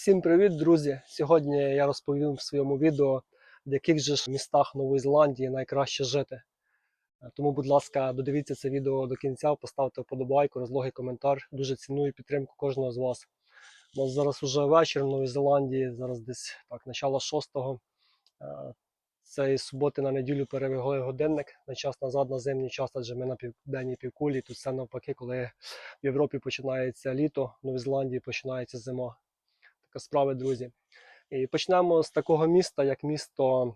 Всім привіт, друзі! Сьогодні я розповім в своєму відео, в яких же ж містах Нової Зеландії найкраще жити. Е, Тому, будь ласка, додивіться це відео до кінця, поставте вподобайку, розлогий коментар. Дуже ціную підтримку кожного з вас. У нас зараз уже вечір в Новій Зеландії, зараз десь так, начало шостого. Е, Цієї суботи на неділю перевели годинник на час назад на зимній час, адже ми на південній півкулі. Тут все навпаки, коли в Європі починається літо, в Новій Зеландії починається зима така справа, друзі. І почнемо з такого міста, як місто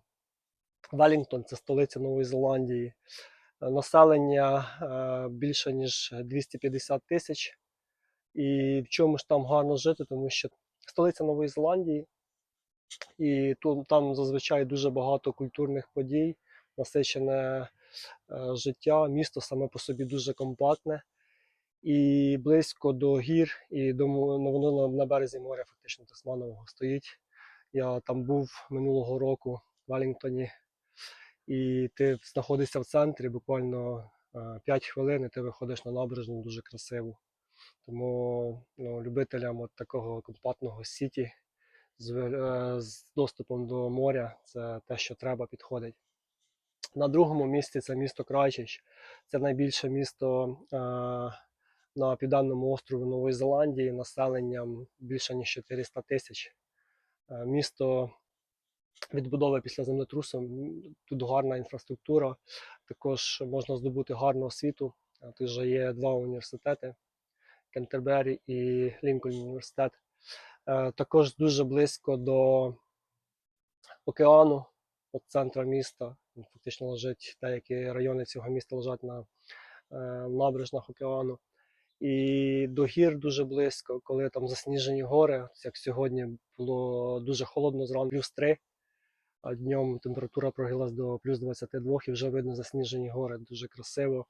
Велінгтон, це столиця Нової Зеландії. Е, Населення е, більше ніж 250 тисяч. І в чому ж там гарно жити, тому що столиця Нової Зеландії, і тут там зазвичай дуже багато культурних подій, насичене е, життя. Місто саме по собі дуже компактне і близько до гір, і до ну, воно на, березі моря, фактично Тасманового стоїть. Я там був минулого року в Велінгтоні, і ти знаходишся в центрі, буквально 5 хвилин, і ти виходиш на набережну дуже красиву. Тому ну, любителям от такого компактного сіті з, е, з доступом до моря це те, що треба, підходить. На другому місці це місто Крайчич. Це найбільше місто е, на південному острові Нової Зеландії населенням більше ніж 400 тисяч. Е, Місто відбудови після землетрусу. Тут гарна інфраструктура. Також можна здобути гарну освіту. Е, Тут вже є два університети: Кентербері і Лінкольн університет. Е, Також дуже близько до океану, от центра міста. Фактично лежить деякі райони цього міста лежать на набережнах океану. І до гір дуже близько, коли там засніжені гори, як сьогодні було дуже холодно зранку, плюс 3, а днем температура прогрілась до плюс 22 і вже видно засніжені гори, дуже красиво.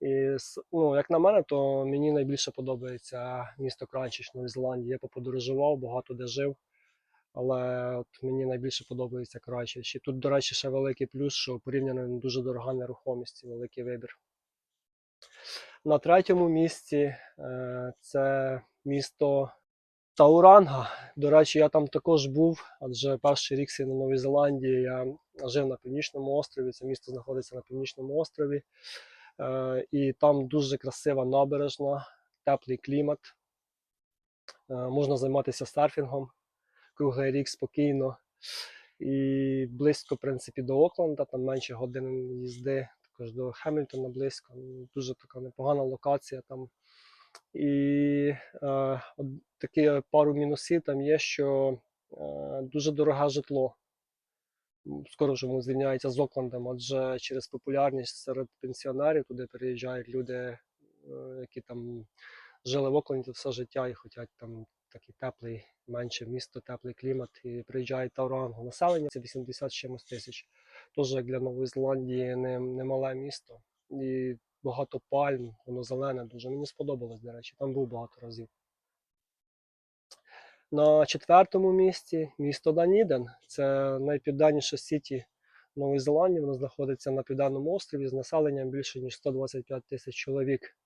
І ну, як на мене, то мені найбільше подобається місто Кранчич, Новій Зеландії. Я поподорожував, багато де жив. Але от мені найбільше подобається Крайчич. І тут, до речі, ще великий плюс, що порівняно дуже дорога нерухомість, великий вибір. На третьому місці е, це місто Тауранга. До речі, я там також був, адже перший рік на Новій Зеландії я жив на північному острові. Це місто знаходиться на північному острові. Е, і там дуже красива набережна, теплий клімат. Е, можна займатися серфінгом круглий рік спокійно. І близько, в принципі, до Окленда, там менше години їзди, також до Хемільтона близько. Ну, Дуже така непогана локація там. І е, от такі пару мінусів там є, що е, дуже дороге житло. Скоро вже воно звільняється з Оклендом, адже через популярність серед пенсіонерів туди переїжджають люди, е, які там жили в Окленді все життя і хочуть там такий теплий, менше місто, теплий клімат, і приїжджають Таурангу. Населення це 80 чимось тисяч. Теж як для Нової Зеландії не, не мале місто. І багато пальм, воно зелене дуже. Мені сподобалось, до речі, там був багато разів. На четвертому місці місто Даніден. Це найпівденніше сіті Нової Зеландії. Воно знаходиться на південному острові з населенням більше ніж 125 тисяч чоловік.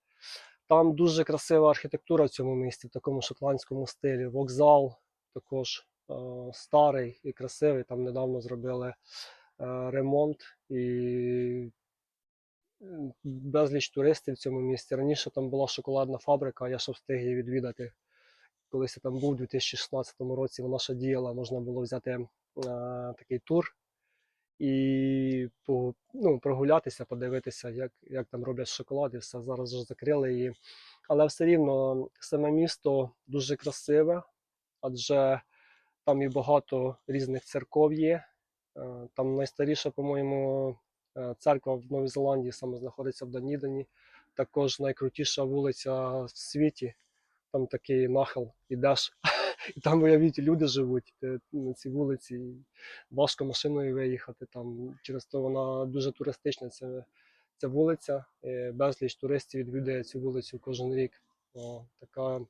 Там дуже красива архітектура в цьому місті, в такому шотландському стилі. Вокзал також е, старий і красивий. Там недавно зробили ремонт і безліч туристів в цьому місті. Раніше там була шоколадна фабрика, я ще встиг її відвідати. Колись я там був у 2016 році, вона ще діяла, можна було взяти е, такий тур і ну, прогулятися, подивитися, як, як там роблять шоколад і все. Зараз вже закрили її. Але все рівно саме місто дуже красиве, адже там і багато різних церков є. Е, Там найстаріша, по-моєму, е, церква в Новій Зеландії саме знаходиться в Данідені. Також найкрутіша вулиця в світі. Там такий нахил, ідеш, і там, уявіть, люди живуть на цій вулиці. Важко машиною виїхати. Там через то вона дуже туристична. Це, ця вулиця. Безліч туристів відвідує цю вулицю кожен рік. О, така,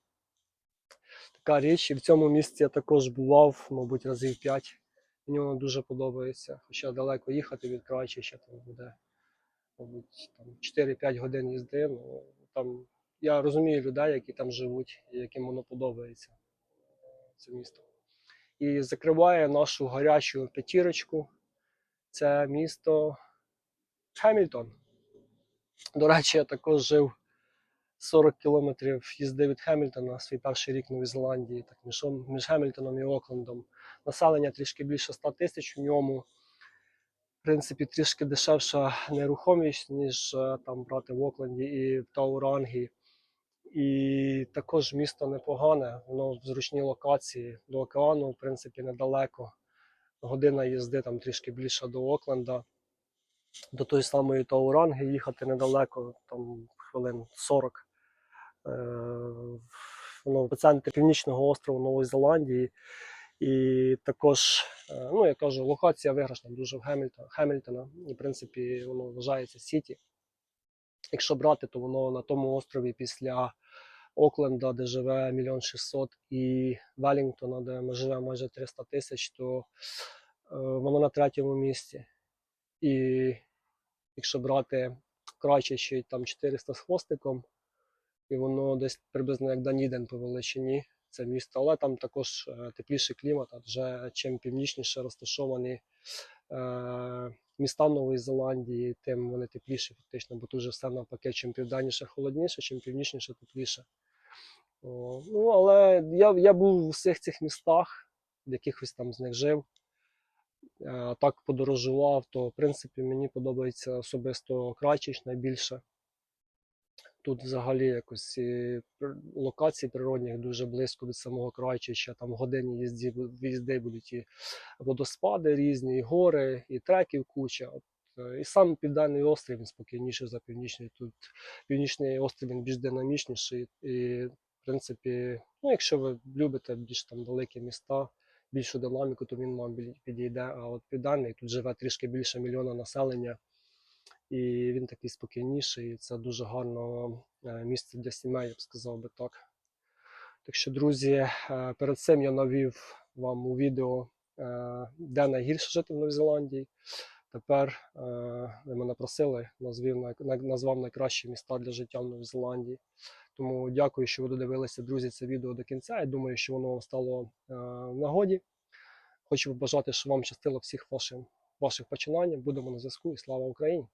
така річ. І в цьому місці я також бував, мабуть, разів 5. Мені воно дуже подобається. Хоча далеко їхати від Крайчища, там буде, мабуть, там 4-5 годин їзди. Ну, там, я розумію людей, які там живуть і яким воно подобається. це місто. І закриває нашу гарячу п'ятірочку. Це місто Хемільтон. До речі, я також жив 40 кілометрів їзди від Хемільтона, свій перший рік в Зеландії, так між, між Хемільтоном і Оклендом. Населення трішки більше 100 тисяч у ньому. В принципі, трішки дешевша нерухомість, ніж е, там брати в Окленді і в Таурангі. І також місто непогане, воно в зручній локації до океану, в принципі, недалеко. Година їзди там трішки більше до Окленда. До тої самої Тауранги їхати недалеко, там хвилин 40. Е, Воно в центрі північного острову Нової Зеландії. І також, е, ну я кажу, локація виграшна дуже в Хемільтона, Хемільтона. І, в принципі, воно вважається Сіті. Якщо брати, то воно на тому острові після Окленда, де живе мільйон шістсот, і Велінгтона, де ми живемо майже 300 тисяч, то е, воно на третьому місці. І якщо брати краще ще там 400 з хвостиком, і воно десь приблизно як Даніден по величині, це місто, але там також е, тепліший клімат, адже чим північніше розташовані е, міста Нової Зеландії, тим вони тепліші фактично, бо тут же все навпаки, чим південніше холодніше, чим північніше тепліше. О, ну, але я, я був у всіх цих містах, в якихось там з них жив. Е, так подорожував, то в принципі мені подобається особисто Крайчич найбільше. Тут взагалі якось і природних дуже близько від самого Крайчича. Там годині їзді, їзди будуть і водоспади різні, і гори, і треків куча. От, е, і сам Південний острів він спокійніший за північний. Тут північний острів він більш динамічніший. І, в принципі, ну, якщо ви любите більш там великі міста, більшу динаміку, то він вам підійде. А от південний тут живе трішки більше мільйона населення, і він такий спокійніший. І це дуже гарне місце для сімей, я б сказав би так. Так що, друзі, е, перед цим я навів вам у відео, е, де найгірше жити в Новій Зеландії. Тепер е, ви мене просили, назвів, назвав найкращі міста для життя в Новій Зеландії. Тому дякую, що ви додивилися, друзі, це відео до кінця. Я думаю, що воно стало е, в нагоді. Хочу побажати, щоб вам щастило всіх ваших, ваших починань. Будемо на зв'язку і слава Україні!